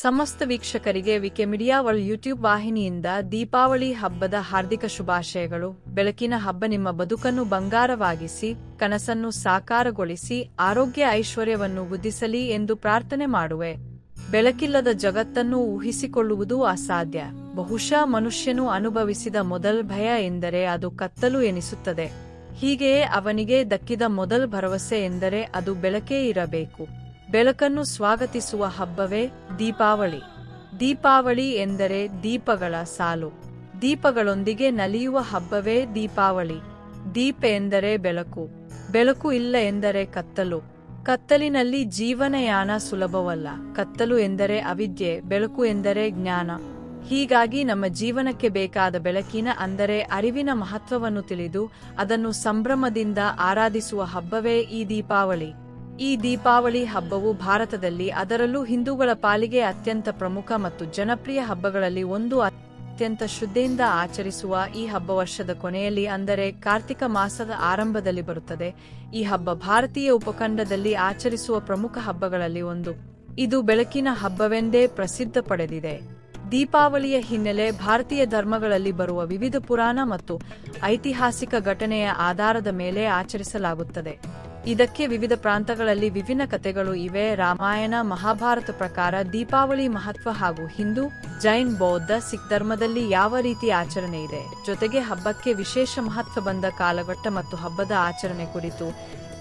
ಸಮಸ್ತ ವೀಕ್ಷಕರಿಗೆ Wikimedia world YouTube ವಾಹಿನಿಯಿಂದ ದೀಪಾವಳಿ ಹಬ್ಬದ ಹಾರ್ದಿಕ ಶುಭಾಶಯಗಳು. ಬೆಳಕಿನ ಹಬ್ಬ ನಿಮ್ಮ ಬದುಕನ್ನು ಬಂಗಾರವಾಗಿಸಿ, ಕನಸನ್ನು ಸಾಕಾರಗೊಳಿಸಿ, ಆರೋಗ್ಯ ಐಶ್ವರ್ಯವನ್ನು ವೃದ್ಧಿಸಲಿ ಎಂದು ಪ್ರಾರ್ಥನೆ ಮಾಡುವೆ. ಬೆಳಕಿಲ್ಲದ ಜಗತ್ತನ್ನು ಊಹಿಸಿಕೊಳ್ಳುವುದು ಅಸಾಧ್ಯ. ಬಹುಶಃ ಮನುಷ್ಯನು ಅನುಭವಿಸಿದ ಮೊದಲ ಭಯ ಎಂದರೆ ಅದು ಕತ್ತಲು ಎನಿಸುತ್ತದೆ. ಹೀಗೆಯೇ ಅವನಿಗೆ ದಕ್ಕಿದ ಮೊದಲ ಭರವಸೆ ಎಂದರೆ ಅದು ಬೆಳಕೇ ಇರಬೇಕು. ಬೆಳಕನ್ನು ಸ್ವಾಗತಿಸುವ ಹಬ್ಬವೇ ದೀಪಾವಳಿ. ದೀಪಾವಳಿ ಎಂದರೆ ದೀಪಗಳ ಸಾಲು. ದೀಪಗಳೊಂದಿಗೆ ನಲಿಯುವ ಹಬ್ಬವೇ ದೀಪಾವಳಿ. ದೀಪ ಎಂದರೆ ಬೆಳಕು. ಬೆಳಕು ಇಲ್ಲ ಎಂದರೆ ಕತ್ತಲು. ಕತ್ತಲಿನಲ್ಲಿ ಜೀವನಯಾನ ಸುಲಭವಲ್ಲ. ಕತ್ತಲು ಎಂದರೆ ಅವಿದ್ಯೆ, ಬೆಳಕು ಎಂದರೆ ಜ್ಞಾನ. ಹೀಗಾಗಿ ನಮ್ಮ ಜೀವನಕ್ಕೆ ಬೇಕಾದ ಬೆಳಕಿನ ಅಂದರೆ ಅರಿವಿನ ಮಹತ್ವವನ್ನು ತಿಳಿದು ಅದನ್ನು ಸಂಭ್ರಮದಿಂದ ಆರಾಧಿಸುವ ಹಬ್ಬವೇ ಈ ದೀಪಾವಳಿ. ಈ ದೀಪಾವಳಿ ಹಬ್ಬವು ಭಾರತದಲ್ಲಿ ಅದರಲ್ಲೂ ಹಿಂದೂಗಳ ಪಾಲಿಗೆ ಅತ್ಯಂತ ಪ್ರಮುಖ ಮತ್ತು ಜನಪ್ರಿಯ ಹಬ್ಬಗಳಲ್ಲಿ ಒಂದು. ಅತ್ಯಂತ ಶುದ್ಧಿಯಿಂದ ಆಚರಿಸುವ ಈ ಹಬ್ಬ ವರ್ಷದ ಕೊನೆಯಲ್ಲಿ ಅಂದರೆ ಕಾರ್ತಿಕ ಮಾಸದ ಆರಂಭದಲ್ಲಿ ಬರುತ್ತದೆ. ಈ ಹಬ್ಬ ಭಾರತೀಯ ಉಪಖಂಡದಲ್ಲಿ ಆಚರಿಸುವ ಪ್ರಮುಖ ಹಬ್ಬಗಳಲ್ಲಿ ಒಂದು. ಇದು ಬೆಳಕಿನ ಹಬ್ಬವೆಂದೇ ಪ್ರಸಿದ್ಧ ಪಡೆದಿದೆ. ದೀಪಾವಳಿಯ ಹಿನ್ನೆಲೆ ಭಾರತೀಯ ಧರ್ಮಗಳಲ್ಲಿ ಬರುವ ವಿವಿಧ ಪುರಾಣ ಮತ್ತು ಐತಿಹಾಸಿಕ ಘಟನೆಯ ಆಧಾರದ ಮೇಲೆ ಆಚರಿಸಲಾಗುತ್ತದೆ. ಇದಕ್ಕೆ ವಿವಿಧ ಪ್ರಾಂತಗಳಲ್ಲಿ ವಿಭಿನ್ನ ಕಥೆಗಳು ಇವೆ. ರಾಮಾಯಣ, ಮಹಾಭಾರತ ಪ್ರಕಾರ ದೀಪಾವಳಿ ಮಹತ್ವ ಹಾಗೂ ಹಿಂದೂ ಜೈನ್, ಬೌದ್ಧ, ಸಿಖ್ ಧರ್ಮದಲ್ಲಿ ಯಾವ ರೀತಿ ಆಚರಣೆ ಇದೆ? ಜೊತೆಗೆ ಹಬ್ಬಕ್ಕೆ ವಿಶೇಷ ಮಹತ್ವ ಬಂದ ಕಾಲಘಟ್ಟ ಮತ್ತು ಹಬ್ಬದ ಆಚರಣೆ ಕುರಿತು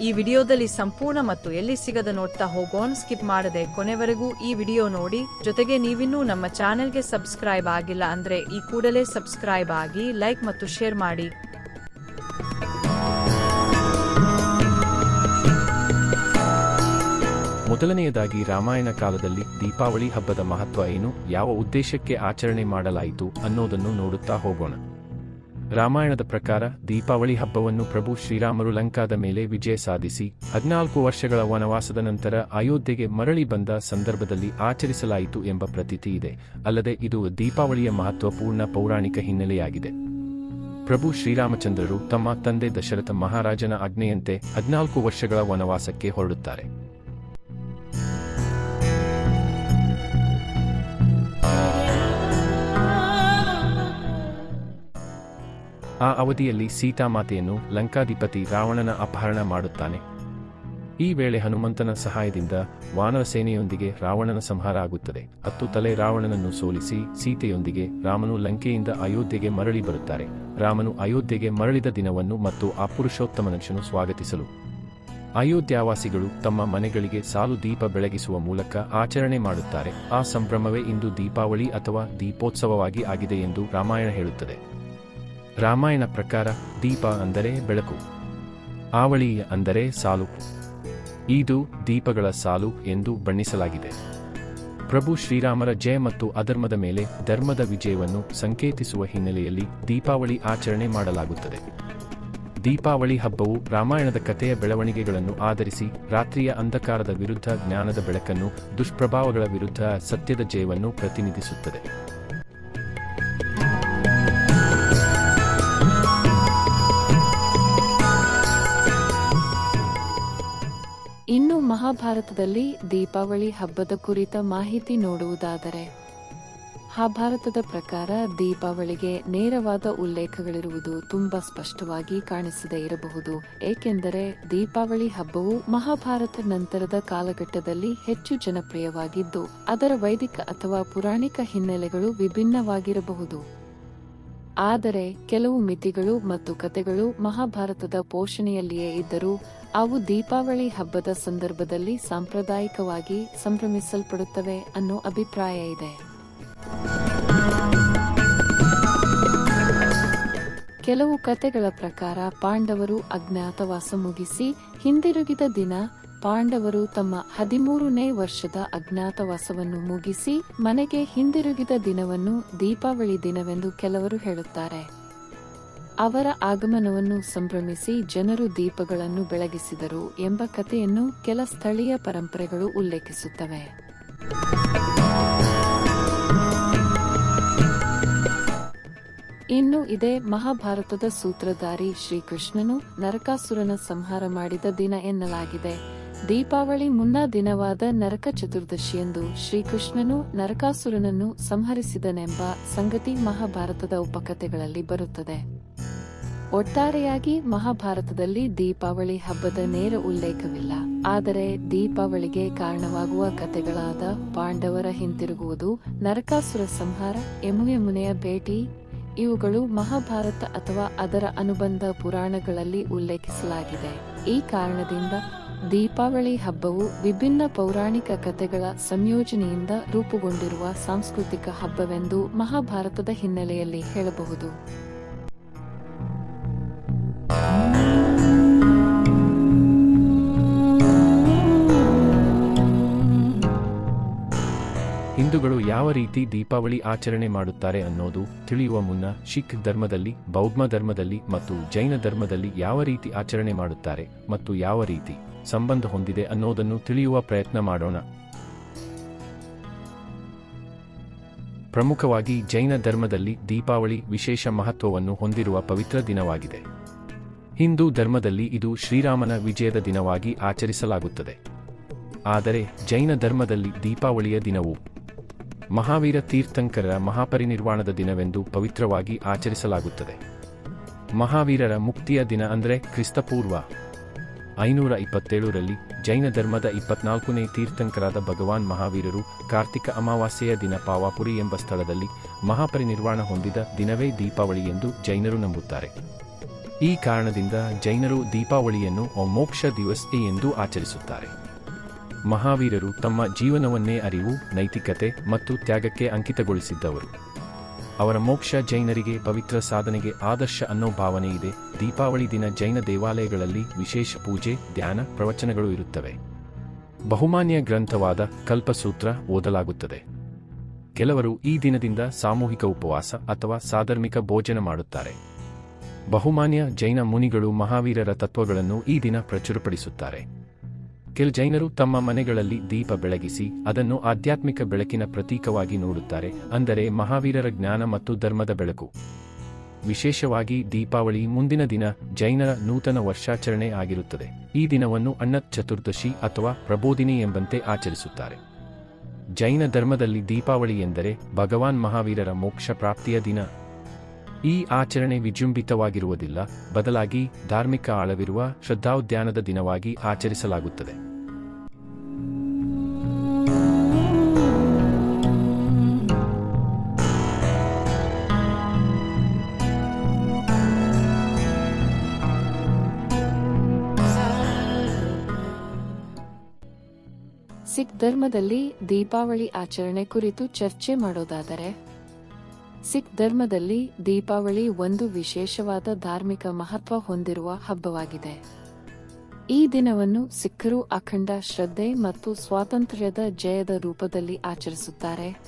ಈ ವಿಡಿಯೋದಲ್ಲಿ ಸಂಪೂರ್ಣ ಮತ್ತು ಎಲ್ಲಿ ಸಿಗದ ನೋಡ್ತಾ ಹೋಗೋನ್ ಸ್ಕಿಪ್ ಮಾಡದೆ ಕೊನೆವರೆಗೂ ಈ ವಿಡಿಯೋ ನೋಡಿ. ಜೊತೆಗೆ ನೀವಿನ್ನೂ ನಮ್ಮ ಚಾನೆಲ್ಗೆ ಸಬ್ಸ್ಕ್ರೈಬ್ ಆಗಿಲ್ಲ ಅಂದ್ರೆ ಈ ಕೂಡಲೇ ಸಬ್ಸ್ಕ್ರೈಬ್ ಆಗಿ ಲೈಕ್ ಮತ್ತು ಶೇರ್ ಮಾಡಿ. ಮೊದಲನೆಯದಾಗಿ ರಾಮಾಯಣ ಕಾಲದಲ್ಲಿ ದೀಪಾವಳಿ ಹಬ್ಬದ ಮಹತ್ವ ಏನು, ಯಾವ ಉದ್ದೇಶಕ್ಕೆ ಆಚರಣೆ ಮಾಡಲಾಯಿತು ಅನ್ನೋದನ್ನು ನೋಡುತ್ತಾ ಹೋಗೋಣ. ರಾಮಾಯಣದ ಪ್ರಕಾರ ದೀಪಾವಳಿ ಹಬ್ಬವನ್ನು ಪ್ರಭು ಶ್ರೀರಾಮರು ಲಂಕಾದ ಮೇಲೆ ವಿಜಯ ಸಾಧಿಸಿ, ಹದಿನಾಲ್ಕು ವರ್ಷಗಳ ವನವಾಸದ ನಂತರ ಅಯೋಧ್ಯೆಗೆ ಮರಳಿ ಬಂದ ಸಂದರ್ಭದಲ್ಲಿ ಆಚರಿಸಲಾಯಿತು ಎಂಬ ಪ್ರತೀತಿ ಇದೆ. ಅಲ್ಲದೆ ಇದು ದೀಪಾವಳಿಯ ಮಹತ್ವಪೂರ್ಣ ಪೌರಾಣಿಕ ಹಿನ್ನೆಲೆಯಾಗಿದೆ. ಪ್ರಭು ಶ್ರೀರಾಮಚಂದ್ರರು ತಮ್ಮ ತಂದೆ ದಶರಥ ಮಹಾರಾಜನ ಆಜ್ಞೆಯಂತೆ ಹದಿನಾಲ್ಕು ವರ್ಷಗಳ ವನವಾಸಕ್ಕೆ ಹೊರಡುತ್ತಾರೆ. ಆ ಅವಧಿಯಲ್ಲಿ ಸೀತಾಮಾತೆಯನ್ನು ಲಂಕಾಧಿಪತಿ ರಾವಣನ ಅಪಹರಣ ಮಾಡುತ್ತಾನೆ. ಈ ವೇಳೆ ಹನುಮಂತನ ಸಹಾಯದಿಂದ ವಾನರ ಸೇನೆಯೊಂದಿಗೆ ರಾವಣನ ಸಂಹಾರ ಆಗುತ್ತದೆ. ಹತ್ತು ತಲೆ ರಾವಣನನ್ನು ಸೋಲಿಸಿ ಸೀತೆಯೊಂದಿಗೆ ರಾಮನು ಲಂಕೆಯಿಂದ ಅಯೋಧ್ಯೆಗೆ ಮರಳಿ ಬರುತ್ತಾರೆ. ರಾಮನು ಅಯೋಧ್ಯೆಗೆ ಮರಳಿದ ದಿನವನ್ನು ಮತ್ತು ಆ ಪುರುಷೋತ್ತಮನನ್ನು ಸ್ವಾಗತಿಸಲು. ಅಯೋಧ್ಯಾವಾಸಿಗಳು ತಮ್ಮ ಮನೆಗಳಿಗೆ ಸಾಲು ದೀಪ ಬೆಳಗಿಸುವ ಮೂಲಕ ಆಚರಣೆ ಮಾಡುತ್ತಾರೆ. ಆ ಸಂಭ್ರಮವೇ ಇಂದು ದೀಪಾವಳಿ ಅಥವಾ ದೀಪೋತ್ಸವವಾಗಿ ಆಗಿದೆ ಎಂದು ರಾಮಾಯಣ ಹೇಳುತ್ತದೆ. ರಾಮಾಯಣ ಪ್ರಕಾರ ದೀಪ ಅಂದರೆ ಬೆಳಕು, ಆವಳಿ ಅಂದರೆ ಸಾಲು. ಇದು ದೀಪಗಳ ಸಾಲು ಎಂದು ಬಣ್ಣಿಸಲಾಗಿದೆ. ಪ್ರಭು ಶ್ರೀರಾಮರ ಜಯ ಮತ್ತು ಅಧರ್ಮದ ಮೇಲೆ ಧರ್ಮದ ವಿಜಯವನ್ನು ಸಂಕೇತಿಸುವ ಹಿನ್ನೆಲೆಯಲ್ಲಿ ದೀಪಾವಳಿ ಆಚರಣೆ ಮಾಡಲಾಗುತ್ತದೆ. ದೀಪಾವಳಿ ಹಬ್ಬವು ರಾಮಾಯಣದ ಕಥೆಯ ಬೆಳವಣಿಗೆಗಳನ್ನು ಆಧರಿಸಿ ರಾತ್ರಿಯ ಅಂಧಕಾರದ ವಿರುದ್ಧ ಜ್ಞಾನದ ಬೆಳಕನ್ನು ದುಷ್ಪ್ರಭಾವಗಳ ವಿರುದ್ಧ ಸತ್ಯದ ಜಯವನ್ನು ಪ್ರತಿನಿಧಿಸುತ್ತದೆ. ಮಹಾಭಾರತದಲ್ಲಿ ದೀಪಾವಳಿ ಹಬ್ಬದ ಕುರಿತ ಮಾಹಿತಿ ನೋಡುವುದಾದರೆ ಮಹಾಭಾರತದ ಪ್ರಕಾರ ದೀಪಾವಳಿಗೆ ನೇರವಾದ ಉಲ್ಲೇಖಗಳಿರುವುದು ತುಂಬಾ ಸ್ಪಷ್ಟವಾಗಿ ಕಾಣಿಸದೇ ಇರಬಹುದು. ಏಕೆಂದರೆ, ದೀಪಾವಳಿ ಹಬ್ಬವು ಮಹಾಭಾರತ ನಂತರದ ಕಾಲಘಟ್ಟದಲ್ಲಿ ಹೆಚ್ಚು ಜನಪ್ರಿಯವಾಗಿದ್ದು, ಅದರ ವೈದಿಕ ಅಥವಾ ಪುರಾಣಿಕ ಹಿನ್ನೆಲೆಗಳು ವಿಭಿನ್ನವಾಗಿರಬಹುದು. ಆದರೆ, ಕೆಲವು ಮಿತಿಗಳು ಮತ್ತು ಕಥೆಗಳು ಮಹಾಭಾರತದ ಪೋಷಣೆಯಲ್ಲಿಯೇ ಇದ್ದರೂ ಅವು ದೀಪಾವಳಿ ಹಬ್ಬದ ಸಂದರ್ಭದಲ್ಲಿ ಸಾಂಪ್ರದಾಯಿಕವಾಗಿ ಸಂಭ್ರಮಿಸಲ್ಪಡುತ್ತವೆ ಅನ್ನೋ ಅಭಿಪ್ರಾಯ ಇದೆ. ಕೆಲವು ಕತೆಗಳ ಪ್ರಕಾರ ಪಾಂಡವರು ಅಜ್ಞಾತವಾಸ ಮುಗಿಸಿ ಹಿಂದಿರುಗಿದ ದಿನ ಪಾಂಡವರು ತಮ್ಮ ಹದಿಮೂರನೇ ವರ್ಷದ ಅಜ್ಞಾತವಾಸವನ್ನು ಮುಗಿಸಿ ಮನೆಗೆ ಹಿಂದಿರುಗಿದ ದಿನವನ್ನು ದೀಪಾವಳಿ ದಿನವೆಂದು ಕೆಲವರು ಹೇಳುತ್ತಾರೆ. ಅವರ ಆಗಮನವನ್ನು ಸಂಭ್ರಮಿಸಿ ಜನರು ದೀಪಗಳನ್ನು ಬೆಳಗಿಸಿದರು ಎಂಬ ಕಥೆಯನ್ನು ಕೆಲ ಸ್ಥಳೀಯ ಪರಂಪರೆಗಳು ಉಲ್ಲೇಖಿಸುತ್ತವೆ. ಇನ್ನು ಇದೇ ಮಹಾಭಾರತದ ಸೂತ್ರಧಾರಿ ಶ್ರೀಕೃಷ್ಣನು ನರಕಾಸುರನ ಸಂಹಾರ ಮಾಡಿದ ದಿನ ಎನ್ನಲಾಗಿದೆ. ದೀಪಾವಳಿ ಮುನ್ನ ದಿನವಾದ ನರಕ ಚತುರ್ದಶಿಯಂದು ಶ್ರೀಕೃಷ್ಣನು ನರಕಾಸುರನನ್ನು ಸಂಹರಿಸಿದನೆಂಬ ಸಂಗತಿ ಮಹಾಭಾರತದ ಉಪಕಥೆಗಳಲ್ಲಿ ಬರುತ್ತದೆ. ಒಟ್ಟಾರೆಯಾಗಿ ಮಹಾಭಾರತದಲ್ಲಿ ದೀಪಾವಳಿ ಹಬ್ಬದ ನೇರ ಉಲ್ಲೇಖವಿಲ್ಲ. ಆದರೆ ದೀಪಾವಳಿಗೆ ಕಾರಣವಾಗುವ ಕಥೆಗಳಾದ ಪಾಂಡವರ ಹಿಂತಿರುಗುವುದು, ನರಕಾಸುರ ಸಂಹಾರ ಯಮುನೆಯ ಭೇಟಿ, ಇವುಗಳು ಮಹಾಭಾರತ ಅಥವಾ ಅದರ ಅನುಬಂಧ ಪುರಾಣಗಳಲ್ಲಿ ಉಲ್ಲೇಖಿಸಲಾಗಿದೆ. ಈ ಕಾರಣದಿಂದ ದೀಪಾವಳಿ ಹಬ್ಬವು ವಿಭಿನ್ನ ಪೌರಾಣಿಕ ಕಥೆಗಳ ಸಂಯೋಜನೆಯಿಂದ ರೂಪುಗೊಂಡಿರುವ ಸಾಂಸ್ಕೃತಿಕ ಹಬ್ಬವೆಂದು ಮಹಾಭಾರತದ ಹಿನ್ನೆಲೆಯಲ್ಲಿ ಹೇಳಬಹುದು. ಹಿಂದೂಗಳು ಯಾವ ರೀತಿ ದೀಪಾವಳಿ ಆಚರಣೆ ಮಾಡುತ್ತಾರೆ ಅನ್ನೋದು ತಿಳಿಯುವ ಮುನ್ನ ಸಿಖ್ ಧರ್ಮದಲ್ಲಿ, ಬೌದ್ಧ ಧರ್ಮದಲ್ಲಿ ಮತ್ತು ಜೈನ ಧರ್ಮದಲ್ಲಿ ಯಾವ ರೀತಿ ಆಚರಣೆ ಮಾಡುತ್ತಾರೆ ಮತ್ತು ಯಾವ ರೀತಿ ಸಂಬಂಧ ಹೊಂದಿದೆ ಅನ್ನೋದನ್ನು ತಿಳಿಯುವ ಪ್ರಯತ್ನ ಮಾಡೋಣ. ಪ್ರಮುಖವಾಗಿ ಜೈನ ಧರ್ಮದಲ್ಲಿ ದೀಪಾವಳಿ ವಿಶೇಷ ಮಹತ್ವವನ್ನು ಹೊಂದಿರುವ ಪವಿತ್ರ ದಿನವಾಗಿದೆ. ಹಿಂದೂ ಧರ್ಮದಲ್ಲಿ ಇದು ಶ್ರೀರಾಮನ ವಿಜಯದ ದಿನವಾಗಿ ಆಚರಿಸಲಾಗುತ್ತದೆ. ಆದರೆ ಜೈನ ಧರ್ಮದಲ್ಲಿ ದೀಪಾವಳಿಯ ದಿನವು ಮಹಾವೀರ ತೀರ್ಥಂಕರರ ಮಹಾಪರಿನಿರ್ವಾಣದ ದಿನವೆಂದು ಪವಿತ್ರವಾಗಿ ಆಚರಿಸಲಾಗುತ್ತದೆ. ಮಹಾವೀರರ ಮುಕ್ತಿಯ ದಿನ ಅಂದರೆ ಕ್ರಿಸ್ತಪೂರ್ವ. ಐನೂರ ಇಪ್ಪತ್ತೇಳರಲ್ಲಿ ಜೈನ ಧರ್ಮದ ಇಪ್ಪತ್ನಾಲ್ಕನೇ ತೀರ್ಥಂಕರಾದ ಭಗವಾನ್ ಮಹಾವೀರರು ಕಾರ್ತಿಕ ಅಮಾವಾಸ್ಯೆಯ ದಿನ ಪಾವಾಪುರಿ ಎಂಬ ಸ್ಥಳದಲ್ಲಿ ಮಹಾಪರಿನಿರ್ವಾಣ ಹೊಂದಿದ ದಿನವೇ ದೀಪಾವಳಿ ಎಂದು ಜೈನರು ನಂಬುತ್ತಾರೆ. ಈ ಕಾರಣದಿಂದ ಜೈನರು ದೀಪಾವಳಿಯನ್ನು ಮೋಕ್ಷ ದಿವಸ್ ಎಂದು ಆಚರಿಸುತ್ತಾರೆ. ಮಹಾವೀರರು ತಮ್ಮ ಜೀವನವನ್ನೇ ಅರಿವು, ನೈತಿಕತೆ ಮತ್ತು ತ್ಯಾಗಕ್ಕೆ ಅಂಕಿತಗೊಳಿಸಿದ್ದವರು. ಅವರ ಮೋಕ್ಷ ಜೈನರಿಗೆ ಪವಿತ್ರ ಸಾಧನೆಗೆ ಆದರ್ಶ ಅನ್ನೋ ಭಾವನೆ ಇದೆ. ದೀಪಾವಳಿ ದಿನ ಜೈನ ದೇವಾಲಯಗಳಲ್ಲಿ ವಿಶೇಷ ಪೂಜೆ, ಧ್ಯಾನ, ಪ್ರವಚನಗಳು ಇರುತ್ತವೆ. ಬಹುಮಾನ್ಯ ಗ್ರಂಥವಾದ ಕಲ್ಪಸೂತ್ರ ಓದಲಾಗುತ್ತದೆ. ಕೆಲವರು ಈ ದಿನದಿಂದ ಸಾಮೂಹಿಕ ಉಪವಾಸ ಅಥವಾ ಸಾಧರ್ಮಿಕ ಭೋಜನ ಮಾಡುತ್ತಾರೆ. ಬಹುಮಾನ್ಯ ಜೈನ ಮುನಿಗಳು ಮಹಾವೀರರ ತತ್ವಗಳನ್ನು ಈ ದಿನ ಪ್ರಚುರಪಡಿಸುತ್ತಾರೆ. ಕೆಲ ಜೈನರು ತಮ್ಮ ಮನೆಗಳಲ್ಲಿ ದೀಪ ಬೆಳಗಿಸಿ ಅದನ್ನು ಆಧ್ಯಾತ್ಮಿಕ ಬೆಳಕಿನ ಪ್ರತೀಕವಾಗಿ ನೋಡುತ್ತಾರೆ, ಅಂದರೆ ಮಹಾವೀರರ ಜ್ಞಾನ ಮತ್ತು ಧರ್ಮದ ಬೆಳಕು. ವಿಶೇಷವಾಗಿ ದೀಪಾವಳಿ ಮುಂದಿನ ದಿನ ಜೈನರ ನೂತನ ವರ್ಷಾಚರಣೆ ಆಗಿರುತ್ತದೆ. ಈ ದಿನವನ್ನು ಅಣ್ಣತ್ ಚತುರ್ದಶಿ ಅಥವಾ ಪ್ರಬೋಧಿನಿ ಎಂಬಂತೆ ಆಚರಿಸುತ್ತಾರೆ. ಜೈನ ಧರ್ಮದಲ್ಲಿ ದೀಪಾವಳಿ ಎಂದರೆ ಭಗವಾನ್ ಮಹಾವೀರರ ಮೋಕ್ಷ ಪ್ರಾಪ್ತಿಯ ದಿನ. ಈ ಆಚರಣೆ ವಿಜೃಂಭಿತವಾಗಿರುವುದಿಲ್ಲ, ಬದಲಾಗಿ ಧಾರ್ಮಿಕ ಆಳವಿರುವ ಶ್ರದ್ಧಾಉದ್ಯಾನದ ದಿನವಾಗಿ ಆಚರಿಸಲಾಗುತ್ತದೆ. ಸಿಖ್ ಧರ್ಮದಲ್ಲಿ ದೀಪಾವಳಿ ಆಚರಣೆ ಕುರಿತು ಚರ್ಚೆ ಮಾಡೋದಾದರೆ ಸಿಖ್ ಧರ್ಮದಲ್ಲಿ ದೀಪಾವಳಿ ಒಂದು ವಿಶೇಷವಾದ ಧಾರ್ಮಿಕ ಮಹತ್ವ ಹೊಂದಿರುವ ಹಬ್ಬವಾಗಿದೆ. ಈ ದಿನವನ್ನು ಸಿಖ್ಖರು ಅಖಂಡ ಶ್ರದ್ಧೆ ಮತ್ತು ಸ್ವಾತಂತ್ರ್ಯದ ಜಯದ ರೂಪದಲ್ಲಿ ಆಚರಿಸುತ್ತಾರೆ.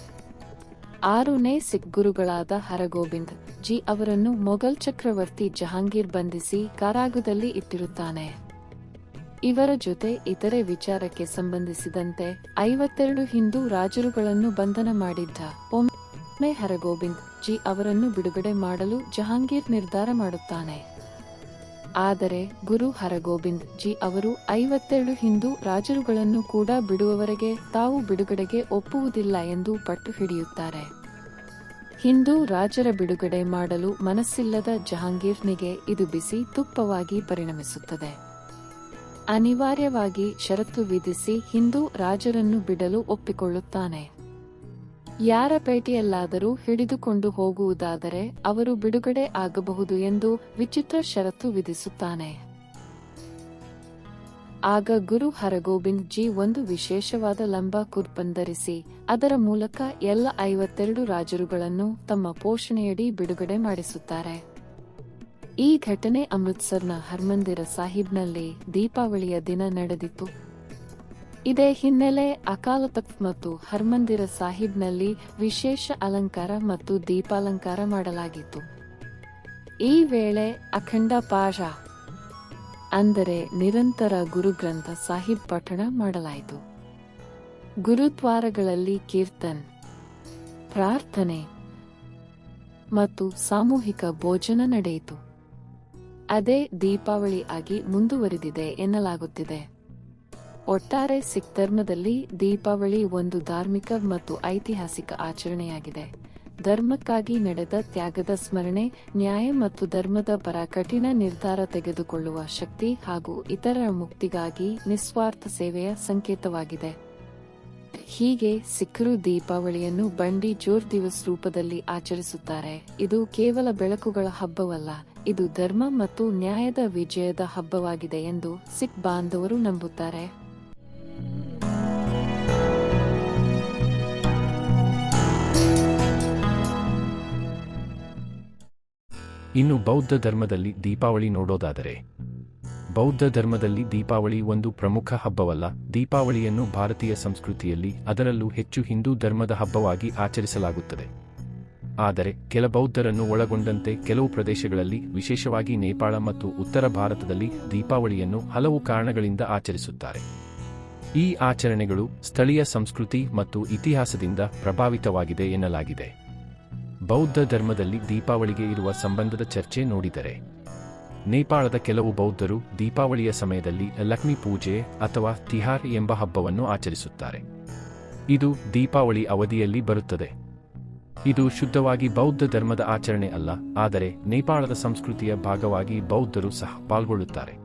ಆರುನೇ ಸಿಖ್ ಗುರುಗಳಾದ ಹರಗೋಬಿಂದ್ ಜಿ ಅವರನ್ನು ಮೊಘಲ್ ಚಕ್ರವರ್ತಿ ಜಹಾಂಗೀರ್ ಬಂಧಿಸಿ ಕಾರಾಗದಲ್ಲಿ ಇಟ್ಟಿರುತ್ತಾನೆ. ಇವರ ಜೊತೆ ಇತರೆ ವಿಚಾರಕ್ಕೆ ಸಂಬಂಧಿಸಿದಂತೆ ಐವತ್ತೆರಡು ಹಿಂದೂ ರಾಜರುಗಳನ್ನು ಬಂಧನ ಮಾಡಿದ್ದ ಒಮ್ಮೆ ಹರಗೋಬಿಂದ್ ಜಿ ಅವರನ್ನು ಬಿಡುಗಡೆ ಮಾಡಲು ಜಹಾಂಗೀರ್ ನಿರ್ಧಾರ ಮಾಡುತ್ತಾನೆ. ಆದರೆ ಗುರು ಹರಗೋಬಿಂದ್ ಜಿ ಅವರು ಐವತ್ತೆರಡು ಹಿಂದೂ ರಾಜರುಗಳನ್ನು ಕೂಡ ಬಿಡುವವರೆಗೆ ತಾವು ಬಿಡುಗಡೆಗೆ ಒಪ್ಪುವುದಿಲ್ಲ ಎಂದು ಪಟ್ಟು ಹಿಡಿಯುತ್ತಾರೆ. ಹಿಂದೂ ರಾಜರ ಬಿಡುಗಡೆ ಮಾಡಲು ಮನಸ್ಸಿಲ್ಲದ ಜಹಾಂಗೀರ್ನಿಗೆ ಇದು ಬಿಸಿ ತುಪ್ಪವಾಗಿ ಪರಿಣಮಿಸುತ್ತದೆ. ಅನಿವಾರ್ಯವಾಗಿ ಷರತ್ತು ವಿಧಿಸಿ ಹಿಂದೂ ರಾಜರನ್ನು ಬಿಡಲು ಒಪ್ಪಿಕೊಳ್ಳುತ್ತಾನೆ. ಯಾರ ಪೇಟೆಯಲ್ಲಾದರೂ ಹಿಡಿದುಕೊಂಡು ಹೋಗುವುದಾದರೆ ಅವರು ಬಿಡುಗಡೆ ಆಗಬಹುದು ಎಂದು ವಿಚಿತ್ರ ಷರತ್ತು ವಿಧಿಸುತ್ತಾನೆ. ಆಗ ಗುರು ಹರಗೋಬಿಂದ್ ಜಿ ಒಂದು ವಿಶೇಷವಾದ ಲಂಬ ಕುರ್ಪನ್ ಅದರ ಮೂಲಕ ಎಲ್ಲ ಐವತ್ತೆರಡು ರಾಜರುಗಳನ್ನು ತಮ್ಮ ಪೋಷಣೆಯಡಿ ಬಿಡುಗಡೆ ಮಾಡಿಸುತ್ತಾರೆ. ಈ ಘಟನೆ ಅಮೃತ್ಸರ್ನ ಹರ್ಮಂದಿರ ಸಾಹಿಬ್ನಲ್ಲಿ ದೀಪಾವಳಿಯ ದಿನ ನಡೆದಿತ್ತು. ಇದೇ ಹಿನ್ನೆಲೆ ಅಕಾಲ ತಖ್ತ್ ಮತ್ತು ಹರ್ಮಂದಿರ ಸಾಹಿಬ್ನಲ್ಲಿ ವಿಶೇಷ ಅಲಂಕಾರ ಮತ್ತು ದೀಪಾಲಂಕಾರ ಮಾಡಲಾಗಿತ್ತು. ಈ ವೇಳೆ ಅಖಂಡ ಪಾಠ ಅಂದರೆ ನಿರಂತರ ಗುರುಗ್ರಂಥ ಸಾಹಿಬ್ ಪಠಣ ಮಾಡಲಾಯಿತು. ಗುರುದ್ವಾರಗಳಲ್ಲಿ ಕೀರ್ತನ್, ಪ್ರಾರ್ಥನೆ ಮತ್ತು ಸಾಮೂಹಿಕ ಭೋಜನ ನಡೆಯಿತು. ಅದೇ ದೀಪಾವಳಿ ಆಗಿ ಮುಂದುವರಿದಿದೆ ಎನ್ನಲಾಗುತ್ತಿದೆ. ಒಟ್ಟಾರೆ ಸಿಖ್ ಧರ್ಮದಲ್ಲಿ ದೀಪಾವಳಿ ಒಂದು ಧಾರ್ಮಿಕ ಮತ್ತು ಐತಿಹಾಸಿಕ ಆಚರಣೆಯಾಗಿದೆ. ಧರ್ಮಕ್ಕಾಗಿ ನಡೆದ ತ್ಯಾಗದ ಸ್ಮರಣೆ, ನ್ಯಾಯ ಮತ್ತು ಧರ್ಮದ ಪರ ಕಠಿಣ ನಿರ್ಧಾರ ತೆಗೆದುಕೊಳ್ಳುವ ಶಕ್ತಿ ಹಾಗೂ ಇತರರ ಮುಕ್ತಿಗಾಗಿ ನಿಸ್ವಾರ್ಥ ಸೇವೆಯ ಸಂಕೇತವಾಗಿದೆ. ಹೀಗೆ ಸಿಖ್ರು ದೀಪಾವಳಿಯನ್ನು ಬಂಡಿ ಜೋರ್ ದಿವಸ್ ರೂಪದಲ್ಲಿ ಆಚರಿಸುತ್ತಾರೆ. ಇದು ಕೇವಲ ಬೆಳಕುಗಳ ಹಬ್ಬವಲ್ಲ, ಇದು ಧರ್ಮ ಮತ್ತು ನ್ಯಾಯದ ವಿಜಯದ ಹಬ್ಬವಾಗಿದೆ ಎಂದು ಸಿಖ್ ಬಾಂಧವರು ನಂಬುತ್ತಾರೆ. ಇನ್ನು ಬೌದ್ಧ ಧರ್ಮದಲ್ಲಿ ದೀಪಾವಳಿ ನೋಡೋದಾದರೆ, ಬೌದ್ಧ ಧರ್ಮದಲ್ಲಿ ದೀಪಾವಳಿ ಒಂದು ಪ್ರಮುಖ ಹಬ್ಬವಲ್ಲ. ದೀಪಾವಳಿಯನ್ನು ಭಾರತೀಯ ಸಂಸ್ಕೃತಿಯಲ್ಲಿ ಅದರಲ್ಲೂ ಹೆಚ್ಚು ಹಿಂದೂ ಧರ್ಮದ ಹಬ್ಬವಾಗಿ ಆಚರಿಸಲಾಗುತ್ತದೆ. ಆದರೆ ಕೆಲ ಬೌದ್ಧರನ್ನು ಒಳಗೊಂಡಂತೆ ಕೆಲವು ಪ್ರದೇಶಗಳಲ್ಲಿ, ವಿಶೇಷವಾಗಿ ನೇಪಾಳ ಮತ್ತು ಉತ್ತರ ಭಾರತದಲ್ಲಿ ದೀಪಾವಳಿಯನ್ನು ಹಲವು ಕಾರಣಗಳಿಂದ ಆಚರಿಸುತ್ತಾರೆ. ಈ ಆಚರಣೆಗಳು ಸ್ಥಳೀಯ ಸಂಸ್ಕೃತಿ ಮತ್ತು ಇತಿಹಾಸದಿಂದ ಪ್ರಭಾವಿತವಾಗಿದೆ ಎನ್ನಲಾಗಿದೆ. ಬೌದ್ಧ ಧರ್ಮದಲ್ಲಿ ದೀಪಾವಳಿಗೆ ಇರುವ ಸಂಬಂಧದ ಚರ್ಚೆ ನೋಡಿದರೆ. ನೇಪಾಳದ ಕೆಲವು ಬೌದ್ಧರು ದೀಪಾವಳಿಯ ಸಮಯದಲ್ಲಿ ಲಕ್ಷ್ಮಿ ಪೂಜೆ ಅಥವಾ ತಿಹಾರ್ ಎಂಬ ಹಬ್ಬವನ್ನು ಆಚರಿಸುತ್ತಾರೆ. ಇದು ದೀಪಾವಳಿ ಅವಧಿಯಲ್ಲಿ ಬರುತ್ತದೆ. ಇದು ಶುದ್ಧವಾಗಿ ಬೌದ್ಧ ಧರ್ಮದ ಆಚರಣೆ ಅಲ್ಲ, ಆದರೆ ನೇಪಾಳದ ಸಂಸ್ಕೃತಿಯ ಭಾಗವಾಗಿ ಬೌದ್ಧರು ಸಹ ಪಾಲ್ಗೊಳ್ಳುತ್ತಾರೆ.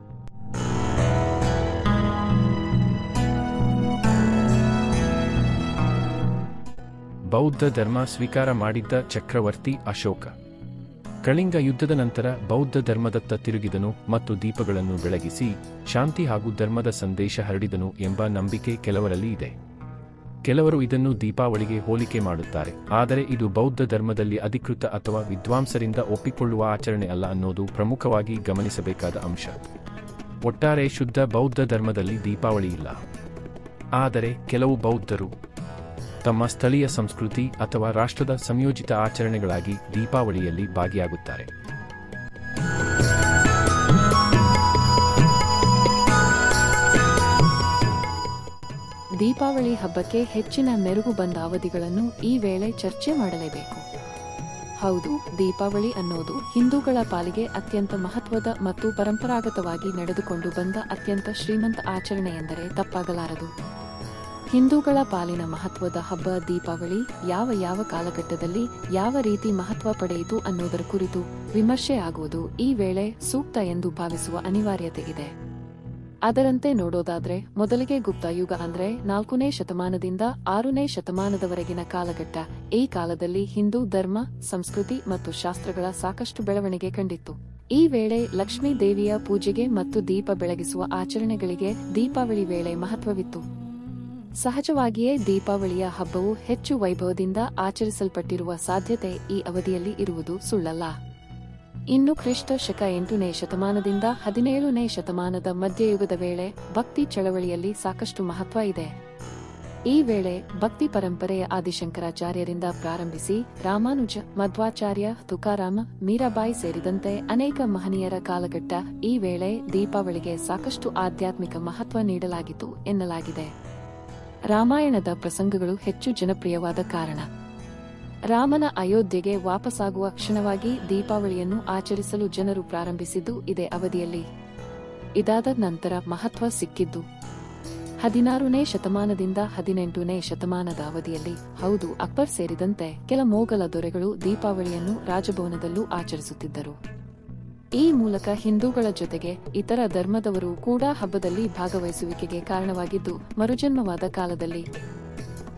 ಬೌದ್ಧ ಧರ್ಮ ಸ್ವೀಕಾರ ಮಾಡಿದ್ದ ಚಕ್ರವರ್ತಿ ಅಶೋಕ. ಕಳಿಂಗ ಯುದ್ಧದ ನಂತರ ಬೌದ್ಧ ಧರ್ಮದತ್ತ ತಿರುಗಿದನು ಮತ್ತು ದೀಪಗಳನ್ನು ಬೆಳಗಿಸಿ ಶಾಂತಿ ಹಾಗೂ ಧರ್ಮದ ಸಂದೇಶ ಹರಡಿದನು ಎಂಬ ನಂಬಿಕೆ ಕೆಲವರಲ್ಲಿ ಇದೆ. ಕೆಲವರು ಇದನ್ನು ದೀಪಾವಳಿಗೆ ಹೋಲಿಕೆ ಮಾಡುತ್ತಾರೆ, ಆದರೆ ಇದು ಬೌದ್ಧ ಧರ್ಮದಲ್ಲಿ ಅಧಿಕೃತ ಅಥವಾ ವಿದ್ವಾಂಸರಿಂದ ಒಪ್ಪಿಕೊಳ್ಳುವ ಆಚರಣೆ ಅಲ್ಲ ಅನ್ನೋದು ಪ್ರಮುಖವಾಗಿ ಗಮನಿಸಬೇಕಾದ ಅಂಶ. ಒಟ್ಟಾರೆ ಶುದ್ಧ ಬೌದ್ಧ ಧರ್ಮದಲ್ಲಿ ದೀಪಾವಳಿ ಇಲ್ಲ. ಆದರೆ ಕೆಲವು ಬೌದ್ಧರು ತಮ್ಮ ಸ್ಥಳೀಯ ಸಂಸ್ಕೃತಿ ಅಥವಾ ರಾಷ್ಟ್ರದ ಸಂಯೋಜಿತ ಆಚರಣೆಗಳಾಗಿ ದೀಪಾವಳಿಯಲ್ಲಿ ಭಾಗಿಯಾಗುತ್ತಾರೆ. ದೀಪಾವಳಿ ಹಬ್ಬಕ್ಕೆ ಹೆಚ್ಚಿನ ಮೆರುಗು ಬಂದ ಅವಧಿಗಳನ್ನು ಈ ವೇಳೆ ಚರ್ಚೆ ಮಾಡಲೇಬೇಕು. ಹೌದು, ದೀಪಾವಳಿ ಅನ್ನೋದು ಹಿಂದೂಗಳ ಪಾಲಿಗೆ ಅತ್ಯಂತ ಮಹತ್ವದ ಮತ್ತು ಪರಂಪರಾಗತವಾಗಿ ನಡೆದುಕೊಂಡು ಬಂದ ಅತ್ಯಂತ ಶ್ರೀಮಂತ ಆಚರಣೆ ಎಂದರೆ ತಪ್ಪಾಗಲಾರದು. ಹಿಂದೂಗಳ ಪಾಲಿನ ಮಹತ್ವದ ಹಬ್ಬ ದೀಪಾವಳಿ ಯಾವ ಯಾವ ಕಾಲಘಟ್ಟದಲ್ಲಿ ಯಾವ ರೀತಿ ಮಹತ್ವ ಪಡೆಯಿತು ಅನ್ನೋದರ ಕುರಿತು ವಿಮರ್ಶೆ ಆಗುವುದು ಈ ವೇಳೆ ಸೂಕ್ತ ಎಂದು ಭಾವಿಸುವ ಅನಿವಾರ್ಯತೆ ಇದೆ. ಅದರಂತೆ ನೋಡೋದಾದ್ರೆ, ಮೊದಲಿಗೆ ಗುಪ್ತ ಯುಗ ಅಂದ್ರೆ ನಾಲ್ಕನೇ ಶತಮಾನದಿಂದ ಆರನೇ ಶತಮಾನದವರೆಗಿನ ಕಾಲಘಟ್ಟ. ಈ ಕಾಲದಲ್ಲಿ ಹಿಂದೂ ಧರ್ಮ, ಸಂಸ್ಕೃತಿ ಮತ್ತು ಶಾಸ್ತ್ರಗಳ ಸಾಕಷ್ಟು ಬೆಳವಣಿಗೆ ಕಂಡಿತ್ತು. ಈ ವೇಳೆ ಲಕ್ಷ್ಮೀ ದೇವಿಯ ಪೂಜೆಗೆ ಮತ್ತು ದೀಪ ಬೆಳಗಿಸುವ ಆಚರಣೆಗಳಿಗೆ ದೀಪಾವಳಿ ವೇಳೆ ಮಹತ್ವವಿತ್ತು. ಸಹಜವಾಗಿಯೇ ದೀಪಾವಳಿಯ ಹಬ್ಬವು ಹೆಚ್ಚು ವೈಭವದಿಂದ ಆಚರಿಸಲ್ಪಟ್ಟಿರುವ ಸಾಧ್ಯತೆ ಈ ಅವಧಿಯಲ್ಲಿ ಇರುವುದು ಸುಳ್ಳಲ್ಲ. ಇನ್ನು ಕ್ರಿಸ್ತ ಶಕ ಎಂಟನೇ ಶತಮಾನದಿಂದ ಹದಿನೇಳನೇ ಶತಮಾನದ ಮಧ್ಯಯುಗದ ವೇಳೆ ಭಕ್ತಿ ಚಳವಳಿಯಲ್ಲಿ ಸಾಕಷ್ಟು ಮಹತ್ವ ಇದೆ. ಈ ವೇಳೆ ಭಕ್ತಿ ಪರಂಪರೆಯ ಆದಿಶಂಕರಾಚಾರ್ಯರಿಂದ ಪ್ರಾರಂಭಿಸಿ ರಾಮಾನುಜ, ಮಧ್ವಾಚಾರ್ಯ ತುಕಾರಾಮ, ಮೀರಾಬಾಯಿ ಸೇರಿದಂತೆ ಅನೇಕ ಮಹನೀಯರ ಕಾಲಘಟ್ಟ ಈ ವೇಳೆ ದೀಪಾವಳಿಗೆ ಸಾಕಷ್ಟು ಆಧ್ಯಾತ್ಮಿಕ ಮಹತ್ವ ನೀಡಲಾಗಿತ್ತು ಎನ್ನಲಾಗಿದೆ. ರಾಮಾಯಣದ ಪ್ರಸಂಗಗಳು ಹೆಚ್ಚು ಜನಪ್ರಿಯವಾದ ಕಾರಣ. ರಾಮನ ಅಯೋಧ್ಯೆಗೆ ವಾಪಸಾಗುವ ಕ್ಷಣವಾಗಿ ದೀಪಾವಳಿಯನ್ನು ಆಚರಿಸಲು ಜನರು ಪ್ರಾರಂಭಿಸಿದ್ದು ಇದೇ ಅವಧಿಯಲ್ಲಿ. ಇದಾದ ನಂತರ ಮಹತ್ವ ಸಿಕ್ಕಿದ್ದು. ಹದಿನಾರನೇ ಶತಮಾನದಿಂದ ಹದಿನೆಂಟನೇ ಶತಮಾನದ ಅವಧಿಯಲ್ಲಿ, ಹೌದು, ಅಕ್ಬರ್ ಸೇರಿದಂತೆ ಕೆಲ ಮೊಘಲ ದೊರೆಗಳು ದೀಪಾವಳಿಯನ್ನು ರಾಜಭವನದಲ್ಲೂ ಆಚರಿಸುತ್ತಿದ್ದರು. ಈ ಮೂಲಕ ಹಿಂದೂಗಳ ಜೊತೆಗೆ ಇತರ ಧರ್ಮದವರು ಕೂಡ ಹಬ್ಬದಲ್ಲಿ ಭಾಗವಹಿಸುವಿಕೆಗೆ ಕಾರಣವಾಗಿದ್ದು, ಮರುಜನ್ಮವಾದ ಕಾಲದಲ್ಲಿ.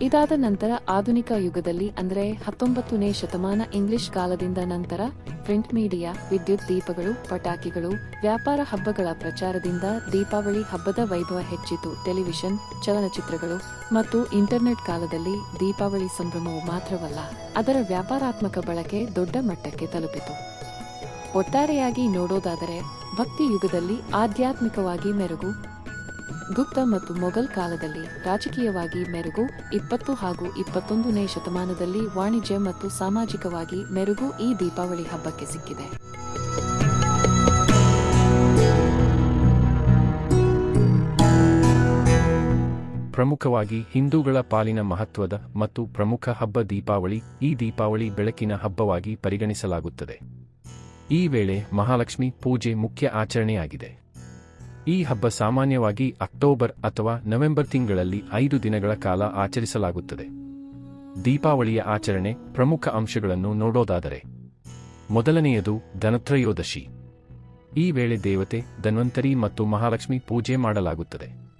ಇದಾದ ನಂತರ ಆಧುನಿಕ ಯುಗದಲ್ಲಿ ಅಂದರೆ ಹತ್ತೊಂಬತ್ತನೇ ಶತಮಾನ ಇಂಗ್ಲಿಷ್ ಕಾಲದಿಂದ ನಂತರ ಪ್ರಿಂಟ್ ಮೀಡಿಯಾ, ವಿದ್ಯುತ್ ದೀಪಗಳು, ಪಟಾಕಿಗಳು, ವ್ಯಾಪಾರ ಹಬ್ಬಗಳ ಪ್ರಚಾರದಿಂದ ದೀಪಾವಳಿ ಹಬ್ಬದ ವೈಭವ ಹೆಚ್ಚಿತು. ಟೆಲಿವಿಷನ್, ಚಲನಚಿತ್ರಗಳು ಮತ್ತು ಇಂಟರ್ನೆಟ್ ಕಾಲದಲ್ಲಿ ದೀಪಾವಳಿ ಸಂಭ್ರಮವು ಮಾತ್ರವಲ್ಲ, ಅದರ ವ್ಯಾಪಾರಾತ್ಮಕ ಬಳಕೆ ದೊಡ್ಡ ಮಟ್ಟಕ್ಕೆ ತಲುಪಿತು. ಒಟ್ಟಾರೆಯಾಗಿ ನೋಡೋದಾದರೆ ಭಕ್ತಿ ಯುಗದಲ್ಲಿ ಆಧ್ಯಾತ್ಮಿಕವಾಗಿ ಮೆರುಗು. ಗುಪ್ತ ಮತ್ತು ಮೊಘಲ್ ಕಾಲದಲ್ಲಿ ರಾಜಕೀಯವಾಗಿ ಮೆರುಗು. ಇಪ್ಪತ್ತು ಹಾಗೂ ಇಪ್ಪತ್ತೊಂದನೇ ಶತಮಾನದಲ್ಲಿ ವಾಣಿಜ್ಯ ಮತ್ತು ಸಾಮಾಜಿಕವಾಗಿ ಮೆರುಗು ಈ ದೀಪಾವಳಿ ಹಬ್ಬಕ್ಕೆ ಸಿಕ್ಕಿದೆ. ಪ್ರಮುಖವಾಗಿ ಹಿಂದೂಗಳ ಪಾಲಿನ ಮಹತ್ವದ ಮತ್ತು ಪ್ರಮುಖ ಹಬ್ಬ ದೀಪಾವಳಿ. ಈ ದೀಪಾವಳಿ ಬೆಳಕಿನ ಹಬ್ಬವಾಗಿ ಪರಿಗಣಿಸಲಾಗುತ್ತದೆ. ಈ ವೇಳೆ ಮಹಾಲಕ್ಷ್ಮಿ ಪೂಜೆ ಮುಖ್ಯ ಆಚರಣೆಯಾಗಿದೆ. ಈ ಹಬ್ಬ ಸಾಮಾನ್ಯವಾಗಿ ಅಕ್ಟೋಬರ್ ಅಥವಾ ನವೆಂಬರ್ ತಿಂಗಳಲ್ಲಿ ಐದು ದಿನಗಳ ಕಾಲ ಆಚರಿಸಲಾಗುತ್ತದೆ. ದೀಪಾವಳಿಯ ಆಚರಣೆ ಪ್ರಮುಖ ಅಂಶಗಳನ್ನು ನೋಡೋದಾದರೆ, ಮೊದಲನೆಯದು ಧನತ್ರಯೋದಶಿ. ಈ ವೇಳೆ ದೇವತೆ, ಧನ್ವಂತರಿ ಮತ್ತು ಮಹಾಲಕ್ಷ್ಮಿ ಪೂಜೆ ಮಾಡಲಾಗುತ್ತದೆ.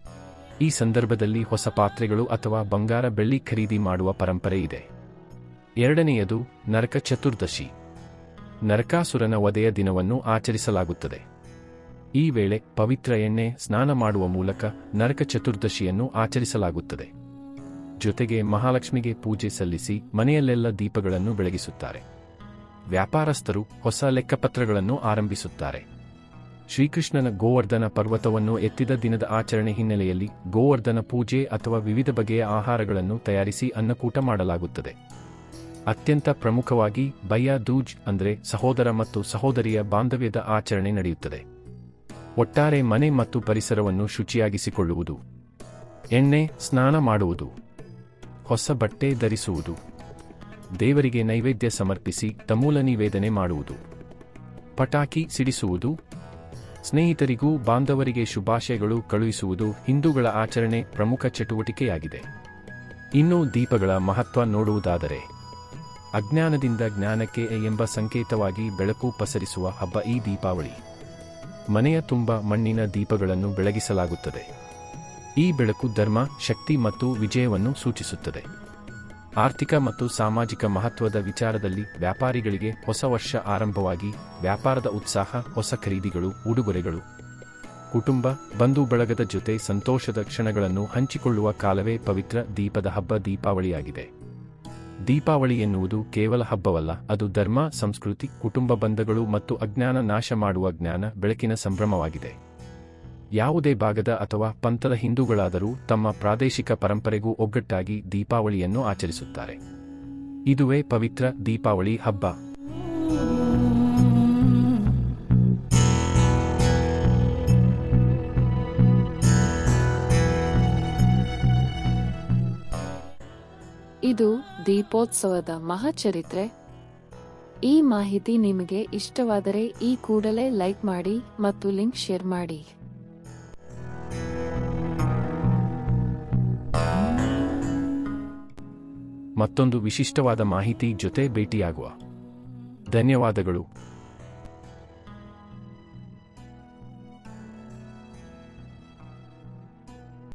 ಈ ಸಂದರ್ಭದಲ್ಲಿ ಹೊಸ ಪಾತ್ರೆಗಳು ಅಥವಾ ಬಂಗಾರ ಬೆಳ್ಳಿ ಖರೀದಿ ಮಾಡುವ ಪರಂಪರೆ ಇದೆ. ಎರಡನೆಯದು ನರಕ ಚತುರ್ದಶಿ. ನರಕಾಸುರನ ವಧೆಯ ದಿನವನ್ನು ಆಚರಿಸಲಾಗುತ್ತದೆ. ಈ ವೇಳೆ ಪವಿತ್ರ ಎಣ್ಣೆ ಸ್ನಾನ ಮಾಡುವ ಮೂಲಕ ನರಕ ಚತುರ್ದಶಿಯನ್ನು ಆಚರಿಸಲಾಗುತ್ತದೆ. ಜೊತೆಗೆ ಮಹಾಲಕ್ಷ್ಮಿಗೆ ಪೂಜೆ ಸಲ್ಲಿಸಿ ಮನೆಯಲ್ಲೆಲ್ಲ ದೀಪಗಳನ್ನು ಬೆಳಗಿಸುತ್ತಾರೆ. ವ್ಯಾಪಾರಸ್ಥರು ಹೊಸ ಲೆಕ್ಕಪತ್ರಗಳನ್ನು ಆರಂಭಿಸುತ್ತಾರೆ. ಶ್ರೀಕೃಷ್ಣನ ಗೋವರ್ಧನ ಪರ್ವತವನ್ನು ಎತ್ತಿದ ದಿನದ ಆಚರಣೆ ಹಿನ್ನೆಲೆಯಲ್ಲಿ ಗೋವರ್ಧನ ಪೂಜೆ ಅಥವಾ ವಿವಿಧ ಬಗೆಯ ಆಹಾರಗಳನ್ನು ತಯಾರಿಸಿ ಅನ್ನಕೂಟ ಮಾಡಲಾಗುತ್ತದೆ. ಅತ್ಯಂತ ಪ್ರಮುಖವಾಗಿ ಬಯ್ಯ ದೂಜ್ ಅಂದರೆ ಸಹೋದರ ಮತ್ತು ಸಹೋದರಿಯ ಬಾಂಧವ್ಯದ ಆಚರಣೆ ನಡೆಯುತ್ತದೆ. ಒಟ್ಟಾರೆ ಮನೆ ಮತ್ತು ಪರಿಸರವನ್ನು ಶುಚಿಯಾಗಿಸಿಕೊಳ್ಳುವುದು. ಎಣ್ಣೆ, ಸ್ನಾನ ಮಾಡುವುದು. ಹೊಸ ಬಟ್ಟೆ ಧರಿಸುವುದು. ದೇವರಿಗೆ ನೈವೇದ್ಯ ಸಮರ್ಪಿಸಿ ತಮೂಲ ನಿವೇದನೆ ಮಾಡುವುದು. ಪಟಾಕಿ ಸಿಡಿಸುವುದು. ಸ್ನೇಹಿತರಿಗೂ ಬಾಂಧವರಿಗೆ ಶುಭಾಶಯಗಳು ಕಳುಹಿಸುವುದು ಹಿಂದೂಗಳ ಆಚರಣೆ ಪ್ರಮುಖ ಚಟುವಟಿಕೆಯಾಗಿದೆ. ಇನ್ನು ದೀಪಗಳ ಮಹತ್ವ ನೋಡುವುದಾದರೆ ಅಜ್ಞಾನದಿಂದ ಜ್ಞಾನಕ್ಕೆ ಎಂಬ ಸಂಕೇತವಾಗಿ ಬೆಳಕು ಪಸರಿಸುವ ಹಬ್ಬ ಈ ದೀಪಾವಳಿ. ಮನೆಯ ತುಂಬ ಮಣ್ಣಿನ ದೀಪಗಳನ್ನು ಬೆಳಗಿಸಲಾಗುತ್ತದೆ. ಈ ಬೆಳಕು ಧರ್ಮ, ಶಕ್ತಿ ಮತ್ತು ವಿಜಯವನ್ನು ಸೂಚಿಸುತ್ತದೆ. ಆರ್ಥಿಕ ಮತ್ತು ಸಾಮಾಜಿಕ ಮಹತ್ವದ ವಿಚಾರದಲ್ಲಿ ವ್ಯಾಪಾರಿಗಳಿಗೆ ಹೊಸ ವರ್ಷ ಆರಂಭವಾಗಿ ವ್ಯಾಪಾರದ ಉತ್ಸಾಹ, ಹೊಸ ಖರೀದಿಗಳು, ಉಡುಗೊರೆಗಳು. ಕುಟುಂಬ, ಬಂಧು ಬಳಗದ ಜೊತೆ ಸಂತೋಷದ ಕ್ಷಣಗಳನ್ನು ಹಂಚಿಕೊಳ್ಳುವ ಕಾಲವೇ ಪವಿತ್ರ ದೀಪದ ಹಬ್ಬ ದೀಪಾವಳಿಯಾಗಿದೆ. ದೀಪಾವಳಿ ಎನ್ನುವುದು ಕೇವಲ ಹಬ್ಬವಲ್ಲ, ಅದು ಧರ್ಮ, ಸಂಸ್ಕೃತಿ, ಕುಟುಂಬ ಬಂಧಗಳು ಮತ್ತು ಅಜ್ಞಾನ ನಾಶ ಮಾಡುವ ಜ್ಞಾನ ಬೆಳಕಿನ ಸಂಭ್ರಮವಾಗಿದೆ. ಯಾವುದೇ ಭಾಗದ ಅಥವಾ ಪಂಥದ ಹಿಂದೂಗಳಾದರೂ ತಮ್ಮ ಪ್ರಾದೇಶಿಕ ಪರಂಪರೆಗೂ ಒಗ್ಗಟ್ಟಾಗಿ ದೀಪಾವಳಿಯನ್ನು ಆಚರಿಸುತ್ತಾರೆ. ಇದುವೇ ಪವಿತ್ರ ದೀಪಾವಳಿ ಹಬ್ಬ. ಇದು ದೀಪೋತ್ಸವದ ಮಹಾಚರಿತ್ರೆ. ಈ ಮಾಹಿತಿ ನಿಮಗೆ ಇಷ್ಟವಾದರೆ ಈ ಕೂಡಲೇ ಲೈಕ್ ಮಾಡಿ ಮತ್ತು ಲಿಂಕ್ ಶೇರ್ ಮಾಡಿ. ಮತ್ತೊಂದು ವಿಶಿಷ್ಟವಾದ ಮಾಹಿತಿ ಜೊತೆ ಭೇಟಿಯಾಗುವ. ಧನ್ಯವಾದಗಳು.